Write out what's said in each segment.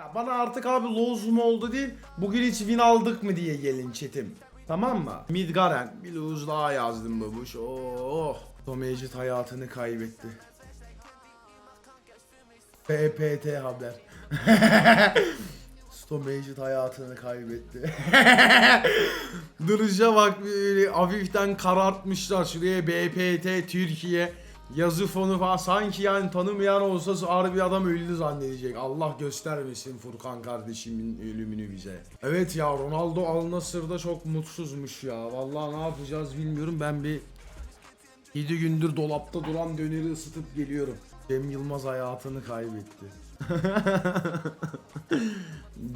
Ya bana artık abi loz mu oldu değil, bugün hiç win aldık mı diye gelin chatim. Tamam mı? Midgaren, bir lose daha yazdım babuş. Oh, Tom Ejit hayatını kaybetti. PPT haber. Tom Ejit hayatını kaybetti. Duruşa bak böyle hafiften karartmışlar şuraya BPT Türkiye yazı fonu falan sanki yani tanımayan olsa harbi adam öldü zannedecek. Allah göstermesin Furkan kardeşimin ölümünü bize. Evet ya Ronaldo Al Nassr'da çok mutsuzmuş ya. Vallahi ne yapacağız bilmiyorum. Ben bir 7 gündür dolapta duran döneri ısıtıp geliyorum. Cem Yılmaz hayatını kaybetti.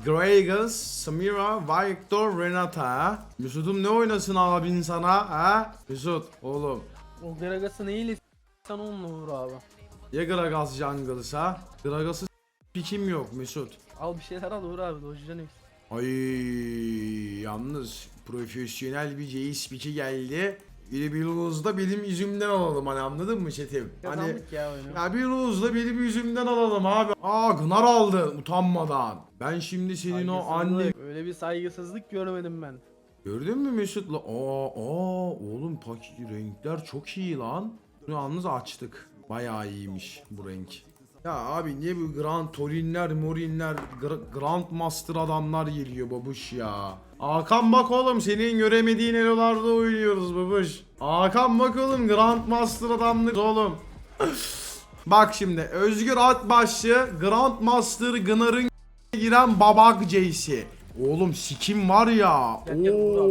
Gragas, Samira, Victor, Renata. Mesut'um ne oynasın abin sana ha? Mesut oğlum. O Gragas'ı neyle sen onunla vur abi. Ya Gragas jungle'sa? Gragas'ı pikim yok Mesut. Al bir şeyler al vur abi dojacaksın hepsi. Ay yalnız profesyonel bir Jace piki geldi. Bir bir da benim yüzümden alalım hani anladın mı Çetim? Hani Kazandık ya oyunu. ya bir da benim yüzümden alalım abi. Aa Gnar aldı utanmadan. Ben şimdi senin o anne Saygısızlık. Öyle bir saygısızlık görmedim ben. Gördün mü Mesut'la? Aa, aa oğlum pak renkler çok iyi lan. Bunu yalnız açtık. Bayağı iyiymiş bu renk. Ya abi niye bu Grand Torinler, Morinler, Gra- Grand Master adamlar geliyor babuş ya. Hakan bak oğlum senin göremediğin elolarda oynuyoruz babuş. Hakan bak oğlum Grand Master adamlar oğlum. bak şimdi Özgür Atbaşçı Grand Master Gnar'ın giren babak J'si. Oğlum sikim var ya. Oo,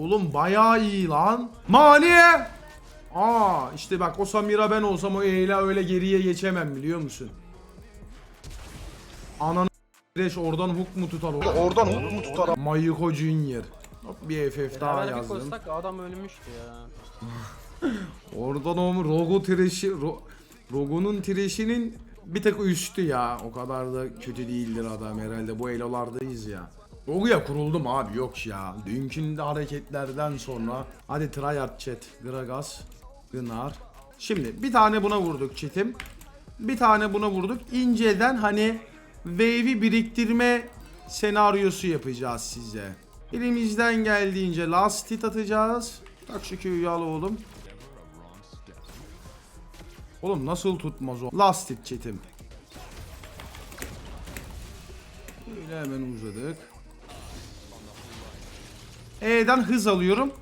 oğlum bayağı iyi lan. Mani. Aa işte bak o Samira ben olsam o E'yle öyle geriye geçemem biliyor musun? Ananı Reş oradan hook mu tutar o? Oradan huk mu tutar? Mayuko Junior. Hop bir FF daha Beraber bir yazdım. koşsak adam ölmüştü ya. Oradan o Rogo tireşi Ro- Rogo'nun tireşinin bir tek üstü ya. O kadar da kötü değildir adam herhalde. Bu elolardayız ya. Rogu'ya kuruldum abi yok ya. Dünkünde hareketlerden sonra. Hadi tryhard chat. Gragas. Gnar. Şimdi bir tane buna vurduk chatim. Bir tane buna vurduk. İnceden hani wave'i biriktirme senaryosu yapacağız size. Elimizden geldiğince last hit atacağız. Tak şu Q'yu al oğlum. Oğlum nasıl tutmaz o? Last hit chatim. Böyle hemen uzadık. E'den hız alıyorum.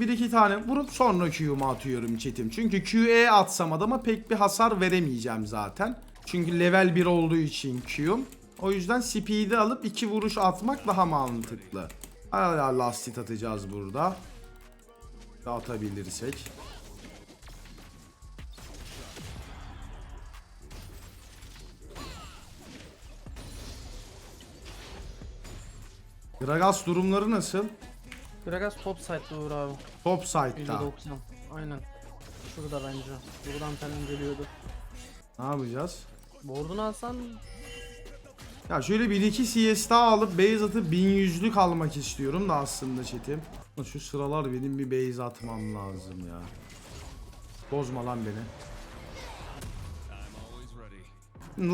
Bir iki tane vurup sonra Q'mu atıyorum chatim. Çünkü Q'e atsam adama pek bir hasar veremeyeceğim zaten. Çünkü level 1 olduğu için Q'm. O yüzden speed'i alıp iki vuruş atmak daha mantıklı. Hala last hit atacağız burada. Atabilirsek. Gragas durumları nasıl? Gragas top side'da vur abi. Top side'da. %90. Aynen. Şurada bence. Buradan falan geliyordu. Ne yapacağız? Board'unu alsan Ya şöyle bir iki CS daha alıp base atıp 1100'lük almak istiyorum da aslında chatim. Şu sıralar benim bir base atmam lazım ya. Bozma lan beni.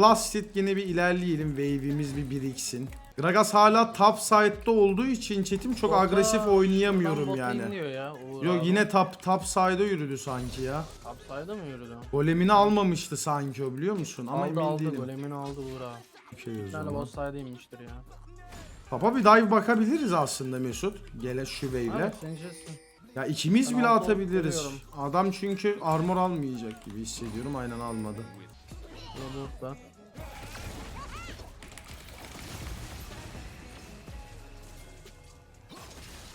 Last hit yine bir ilerleyelim. Wave'imiz bir biriksin. Gragas hala top side'da olduğu için chatim çok Bota- agresif oynayamıyorum yani. ya. Yok abi. yine top top side'a yürüdü sanki ya. Top side'a mı yürüdü? Golemini almamıştı sanki o biliyor musun? Ama aldı emin aldı değilim. golemini aldı Uğur abi. Bir şey Bir tane boss side'a inmiştir ya. Papa bir dive bakabiliriz aslında Mesut. Gele şu wave'le. Ya ikimiz Ben bile atabiliriz. Adam çünkü armor almayacak gibi hissediyorum. Aynen almadı. Burada.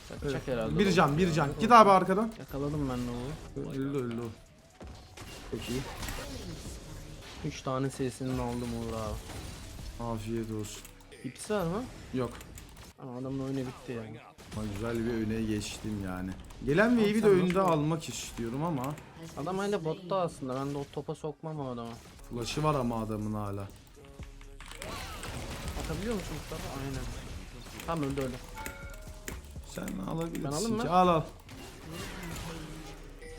Kaçacak herhalde. Bir can, bir can. Git abi arkadan. Yakaladım ben Uğur'u. Öldü öldü. Çok iyi. 3 tane sesini aldım Uğur abi. Afiyet olsun. İpsi var mı? Yok. Ama adamın oyunu bitti yani. Ama güzel bir öne geçtim yani. Gelen wave'i de önde almak istiyorum ama Adam hala botta aslında. Ben de o topa sokmam o adamı. flash'ı var ama adamın hala. Atabiliyor musun Mustafa? Aynen. Tamam öldü öldü. Sen Ben alabilirsin alayım mı? Al al.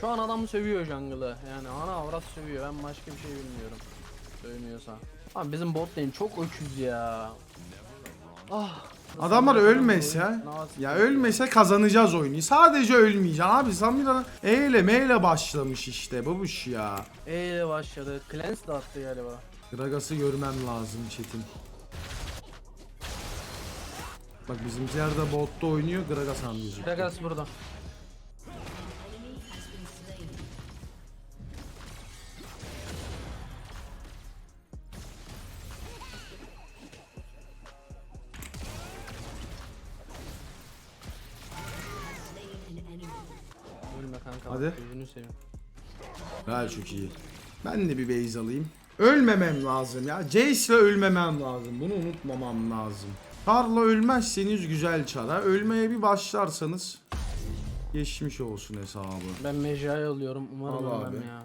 Şu an adam sövüyor jungle'ı. Yani ana avrat sövüyor. Ben başka bir şey bilmiyorum. Sövmüyorsa. Abi bizim bot lane çok öküz ya. Ah. Adamlar Nasıl? ya ölmese kazanacağız oyunu. Sadece ölmeyeceksin abi. Samira eyle meyle başlamış işte babuş ya. E ile başladı. Cleanse de attı galiba. Gragas'ı görmem lazım Çetin. Bak bizimkiler de botta oynuyor Gragas gözüküyor. Gragas burada. Ölme kanka. Hadi. Seveyim. Gel çok iyi. Ben de bir base alayım. Ölmemem lazım ya. Jace'le ölmemem lazım. Bunu unutmamam lazım. Karla ölmezseniz güzel çara. Ölmeye bir başlarsanız geçmiş olsun hesabı. Ben Meja'yı alıyorum. Umarım Al ölmem abi. ya.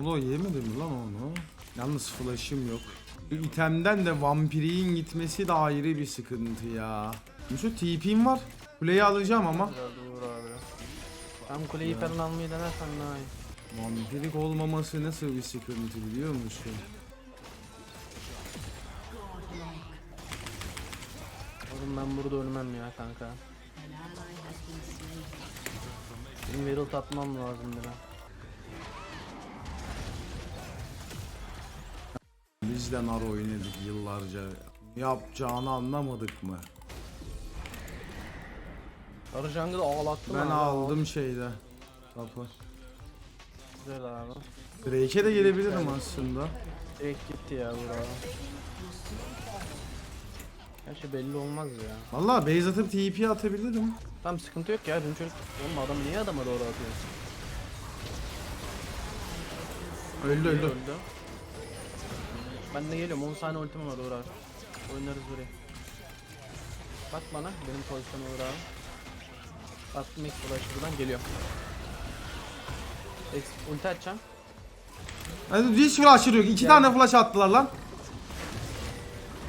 Onu yemedi mi lan onu? Yalnız flash'ım yok. Bu itemden de vampiriğin gitmesi de ayrı bir sıkıntı ya. Şu TP'm var. Kuleyi alacağım ama. Uğur abi. Tam kuleyi falan almayı denersen daha iyi. Vampirik olmaması nasıl bir sıkıntı biliyor musun? Oğlum ben burada ölmem ya kanka. Benim Herald atmam lazım biraz. Biz de nar oynadık yıllarca. Yapacağını anlamadık mı? Sarı Jungle'ı ağlattım Ben abi. aldım şeyde. Kapı. Güzel abi. Drake'e de gelebilirim aslında. Direkt gitti ya bura. Gerçi belli olmaz ya. Valla base atıp TP atabilirim. Tam sıkıntı yok ya. Benim çocuk... Oğlum adam niye adama doğru atıyor? Öldü öldü. Öldü. Ben de geliyorum 10 saniye ultim var Uğur abi. Oynarız buraya. Bak bana benim pozisyonu Uğur abi. Attım ilk flash buradan geliyor. Ex ulti atacağım. Hadi hiç flash yok. İki tane flash attılar lan.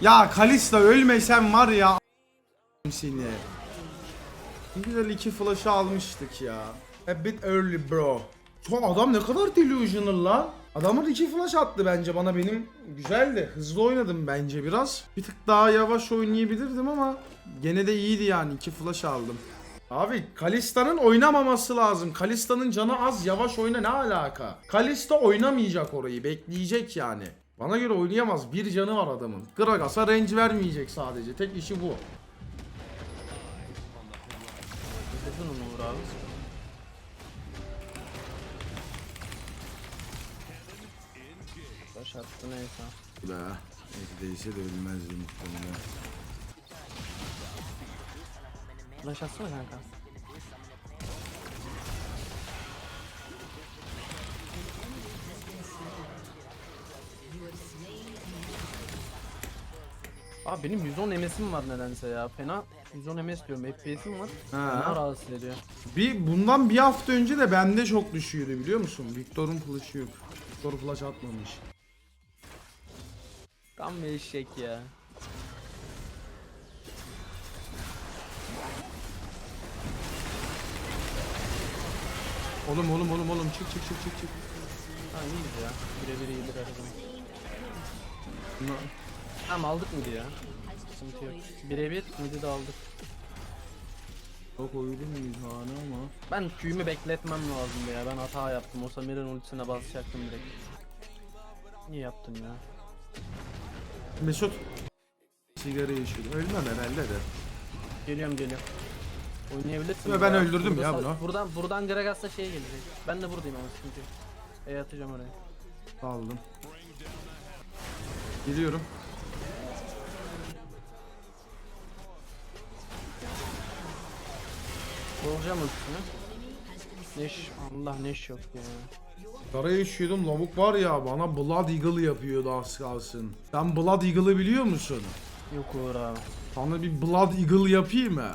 Ya Kalista ölmesen var ya a**im seni. Ne güzel iki flash'ı almıştık ya. A bit early bro. Son adam ne kadar delusional lan. Adamın iki flash attı bence bana benim güzeldi. Hızlı oynadım bence biraz. Bir tık daha yavaş oynayabilirdim ama gene de iyiydi yani. iki flash aldım. Abi Kalista'nın oynamaması lazım. Kalista'nın canı az yavaş oyna ne alaka? Kalista oynamayacak orayı bekleyecek yani. Bana göre oynayamaz. Bir canı var adamın. Gragas'a range vermeyecek sadece. Tek işi bu. Uğur abi. Flash attı neyse. Be. Neredeyse de ölmezdi muhtemelen. Flash atsana kanka. Abi benim 110 MS'im var nedense ya. Fena 110 MS diyorum. FPS'im var. Fena Ha. rahatsız ediyor. Bir bundan bir hafta önce de bende çok düşüyordu biliyor musun? Victor'un flash'ı yok. Victor flash atmamış. Tam bir eşek ya. Oğlum oğlum oğlum oğlum çık çık çık çık çık. Ha iyiyiz ya. Birebir iyidir her zaman. Tamam aldık mıydı ya? Sıkıntı yok. Birebir midi de aldık. Çok oydu muyuz hani ama. Ben Q'yu bekletmem lazımdı ya. Ben hata yaptım. O Samir'in ultisine basacaktım direkt. Niye yaptın ya? Mesut. Sigara içiyor. Ölmem herhalde de. Geliyorum geliyorum. Oynayabilirsin. Ya ben burada. öldürdüm Burada ya sa- bunu. Buradan buradan Gragas'la şey gelecek. Ben de buradayım ama yok. E atacağım oraya. Aldım. Geliyorum. Vuracağım ultisine. Neş Allah neş yok ya. Kara yaşıyordum lavuk var ya bana Blood Eagle yapıyordu az kalsın. Sen Blood Eagle'ı biliyor musun? Yok Uğur abi. Sana bir Blood Eagle yapayım mı?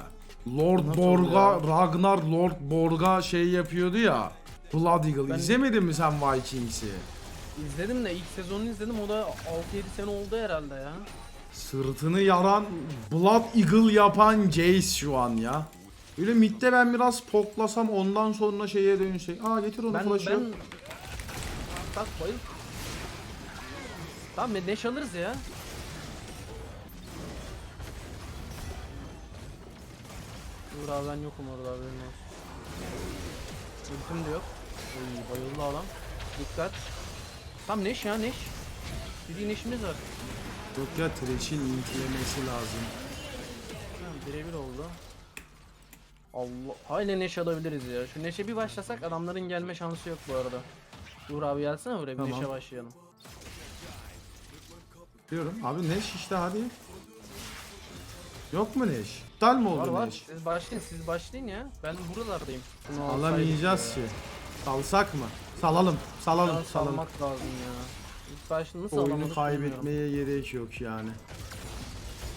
Lord Borga? Ragnar Lord Borga şey yapıyordu ya. Blood Eagle. Ben- İzlemedin mi sen Vikings'i? İzledim de ilk sezonunu izledim o da 6-7 sene oldu herhalde ya. Sırtını yaran Blood Eagle yapan Jace şu an ya. Böyle midde ben biraz poklasam ondan sonra şeye dönüşecek. Aa getir onu Ben flash'ı. ben Bak bayıl. Tamam ne- neş alırız ya. Dur abi ben yokum orada haberin olsun. Ultim de yok. Oy bayıldı adam. Dikkat. Tam neş ya neş. Bir neşimiz var. Yok ya Thresh'in intilemesi lazım. Ha, Birebir oldu. Allah. Hala neş alabiliriz ya. Şu neşe bir başlasak adamların gelme şansı yok bu arada. Dur abi gelsene buraya bir Tamam. neşe başlayalım. Diyorum. Abi Neş işte hadi. Yok mu Neş? İptal mi Var oldu var. Neş? Siz başlayın siz başlayın ya. Ben buralardayım. Bunu Alamayacağız alsaydık ki. ya. Salsak mı? Salalım. Salalım. Ya, Salalım. salmak lazım ya. İlk başta nasıl Oyunu alamadık kaybetmeye gerek yok yani.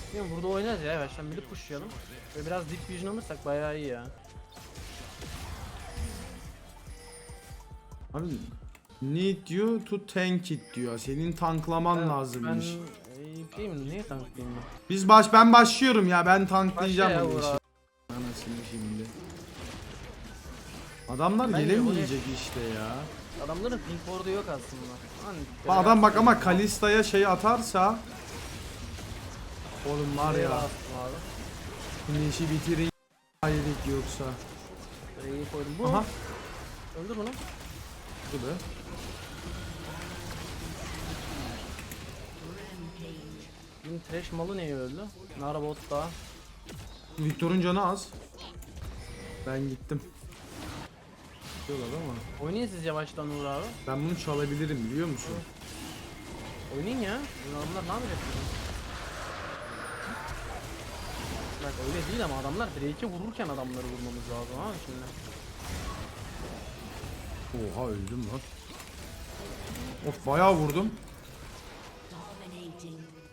bilmiyorum. Burada oynarız ya. Baştan bir pushlayalım. Ve biraz deep vision alırsak bayağı iyi ya. Abi need you to tank it diyor. Senin tanklaman lazımmış. Ben yapayım niye tanklayayım ben? Biz baş ben başlıyorum ya. Ben Başla tanklayacağım ya Uğur işi. Anasını şimdi. Adamlar Bence gelemeyecek işte ya. Adamların pink ward'u yok aslında. Hani Bu Adam bak ama Kalista'ya şey atarsa Oğlum var ya Abi. bu işi bitirin yedik yoksa. R'yi koydum. Bu. Aha. Öldür bunu. Bu da. Bizim trash malı niye öldü? Nara bot daha. Victor'un canı az. Ben gittim. Diyorlar ama Oynayın siz yavaştan Uğur abi. ben bunu çalabilirim biliyor musun? Oynayın ya. Adamlar ne yapacak? Bak öyle değil ama adamlar Drake'e vururken adamları vurmamız lazım ha şimdi. Oha öldüm lan. Of bayağı vurdum.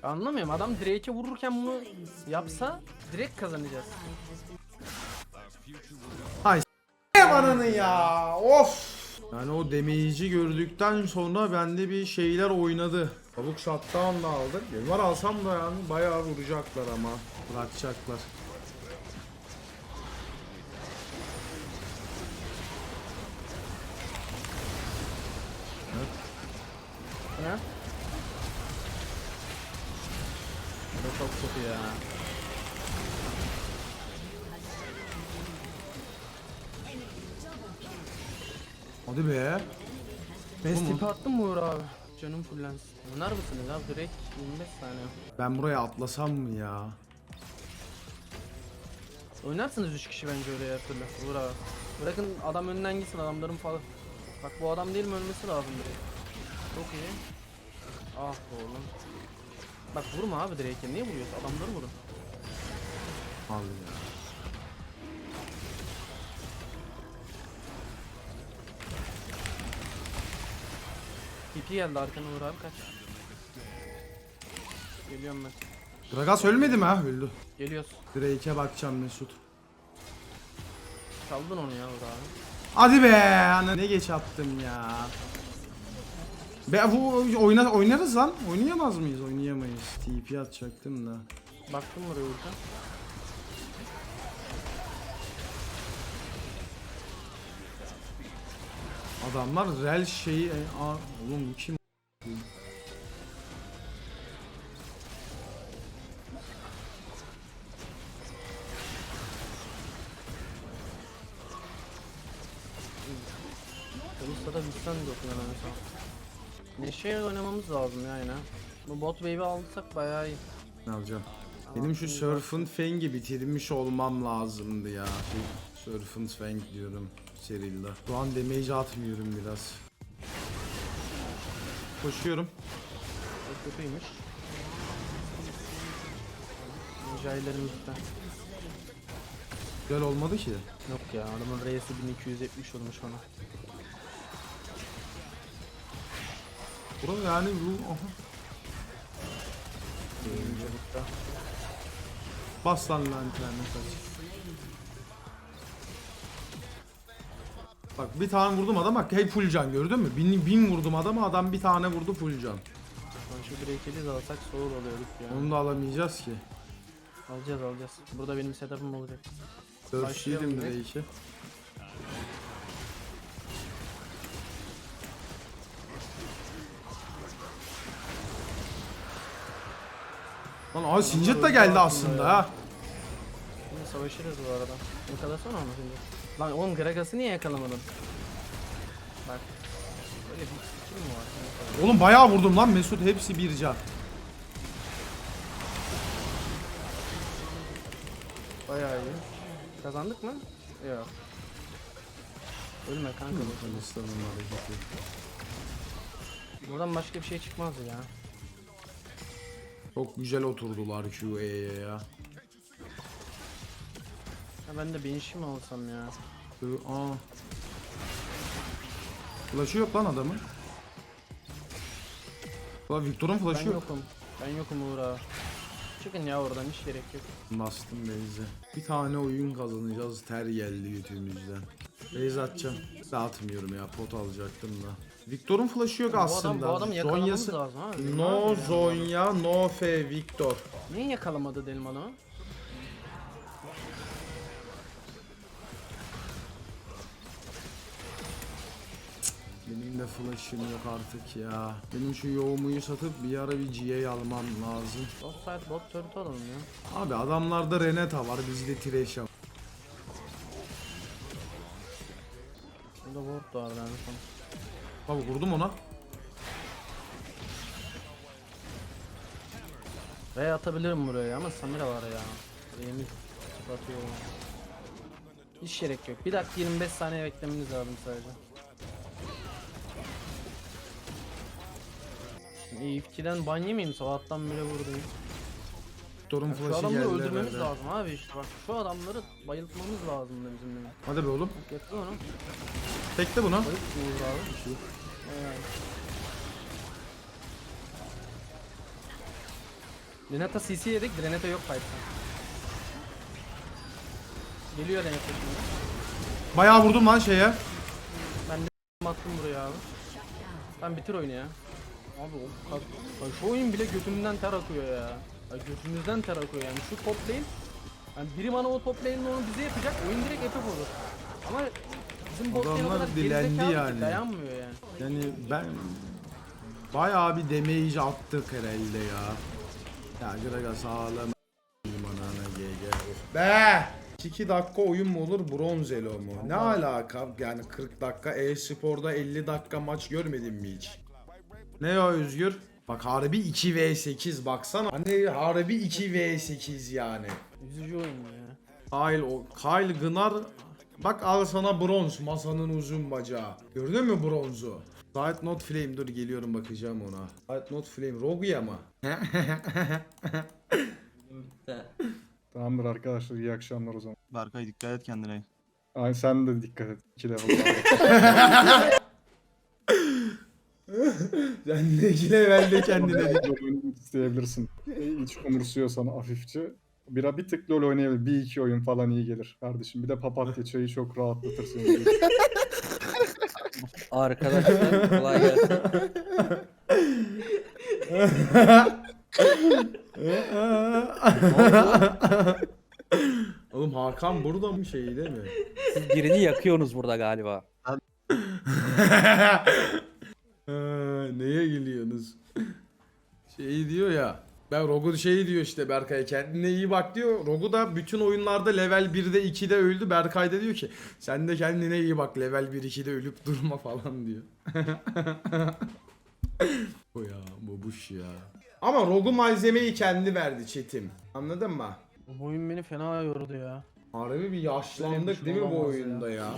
Anlamıyorum adam Drake'e vururken bunu yapsa direkt kazanacağız. Ne ananı ya of. Yani o demeyici gördükten sonra bende bir şeyler oynadı. Tavuk shutdown da aldık. Var alsam da yani bayağı vuracaklar ama. Bırakacaklar. Hadi be. Best tipi attın mı Uğur abi? Canım fullensin. Oynar mısınız abi? Direkt 25 saniye. Ben buraya atlasam mı ya? Oynarsınız 3 kişi bence öyle her türlü. Uğur abi. Bırakın adam önden gitsin adamların falan. Bak bu adam değil mi ölmesi lazım direkt. Çok iyi. Ah oğlum. Bak vurma abi direk'e niye vuruyorsun? Adamları vurun. Al ya. TP geldi arkana Uğur abi kaç. Geliyorum ben. Gragas ölmedi mi ha? Öldü. Geliyoruz. Drake'e bakacağım Mesut. Çaldın onu ya Uğur abi. Hadi be! Ana ne geç attım ya. Be bu oyna oynarız lan. Oynayamaz mıyız? Oynayamayız. TP atacaktım da. Baktım buraya Uğur'dan. Adamlar rel şeyi e, Aa, oğlum bu kim? Ulus'ta da Wilson yok inanamıyorsam. Neşe'ye oynamamız lazım ya yine. Bu bot wave'i alırsak bayağı iyi. Ne yapacağım? Ama Benim şu Surf'ın Fang'i bitirmiş olmam lazımdı ya. Şu Surf'ın Fang diyorum Seril'de. Şu an damage atmıyorum biraz. Koşuyorum. Çok kötüymüş. Mücahitlerimizden. Güzel olmadı ki. Yok ya adamın R'si 1270 olmuş ona. Bura yani bu aha. Bas lan lanterne kaç. Bak bir tane vurdum adam bak hey full can gördün mü? Bin, bin vurdum adama adam bir tane vurdu full can. Şu break'eliz alsak soğur oluyorduk ya. Onu da alamayacağız ki. Alacağız alacağız. Burada benim setup'ım olacak. Dört yedim. Drake'i. Lan abi Singed da geldi aslında ha. Şimdi savaşırız bu arada. Yakalasana onu şimdi. Lan oğlum Gragas'ı niye yakalamadın? Bak. Böyle bir skill mi var? Oğlum bayağı vurdum lan Mesut hepsi bir can. Bayağı iyi. Kazandık mı? Yok. Ölme kanka. Buradan başka bir şey çıkmaz ya. Çok güzel oturdular QA'ya ya. Ha ben de Banshee mi alsam ya? Hı, Aa. Flash'ı yok lan adamın. Lan Victor'un Ben flash'ı yok. yokum. Ben yokum Uğur abi. Çıkın ya oradan hiç gerek yok. Bastım Beyze. Bir tane oyun kazanacağız. Ter geldi götümüzden. Beyze atacağım. Dağıtmıyorum ya. Pot alacaktım da. Victor'un flash'ı yok Bu adam, aslında. bu adamı yakalamamız Zonya'sı- lazım. Ne No ya? Zonya, no F Victor. Niye yakalamadı Delman'ı? Benim de flash'ım yok artık ya. Benim şu yoğumuyu satıp bir ara bir GA almam lazım. Offside bot turret alalım ya. Abi adamlarda Renata var bizde Thresh var. Burada ward vardı en son. Abi vurdum ona. Ve atabilirim buraya ama Samira var ya. Yemin atıyor. Hiç gerek yok. Bir dakika 25 saniye beklemeniz lazım sadece. EFK'den ban yemeyeyim sabahtan bile vurdum. Victor'un Şu flash'ı adamları geldi öldürmemiz herhalde. lazım abi işte bak şu adamları bayıltmamız lazım da bizim de. Hadi be oğlum. Yakın onu. Tekle bunu. Bayılt Uğur abi. Evet. Renata CC yedik, Renata yok fight'ta. Geliyor Renata şimdi. Bayağı vurdum lan şeye. Ben de attım buraya abi. Sen bitir oyunu ya. Abi o kadar... Şu oyun bile götümden ter akıyor ya. ya götümüzden ter akıyor yani. Şu top lane... Yani biri bana o top lane'in onu bize yapacak, oyun direkt FF olur. Ama bizim bot lane o kadar dilendi yani. dayanmıyor yani. Yani ben bayağı bir damage attık herhalde ya. Ya Gragas sağlam manana GG. Be! 2 dakika oyun mu olur bronz elo mu? Ne alaka? Yani 40 dakika e-sporda 50 dakika maç görmedin mi hiç? Ne ya Özgür? Bak harbi 2v8 baksana. Hani harbi 2v8 yani. Üzücü oyun ya. Kyle, o, Kyle Gınar Bak al sana bronz masanın uzun bacağı. Gördün mü bronzu? Light Not Flame dur geliyorum bakacağım ona. Light Not Flame Rogue'ya mı? Tamamdır arkadaşlar iyi akşamlar o zaman. Berkay dikkat et kendine. Ay sen de dikkat et. 2 level daha. Sen de iki levelde kendine. LoL oynamak isteyebilirsin. E, Hiç umursuyorsan hafifçe. Bir, bir tık LoL oynayabilir. Bir iki oyun falan iyi gelir kardeşim. Bir de papatya çayı çok rahatlatır seni. Arkadaşlar kolay gelsin. Oğlum Hakan burada mı şey değil mi? Siz birini yakıyorsunuz burada galiba. Neye gülüyorsunuz? Şey diyor ya. Ben Rogu şey diyor işte Berkay kendine iyi bak diyor. Rogu da bütün oyunlarda level 1'de 2'de öldü. Berkay da diyor ki sen de kendine iyi bak level 1 2'de ölüp durma falan diyor. o ya babuş ya. Ama Rogu malzemeyi kendi verdi çetim. Anladın mı? Bu oyun beni fena yordu ya. Harbi bir yaşlandık şey değil mi bu oyunda ya?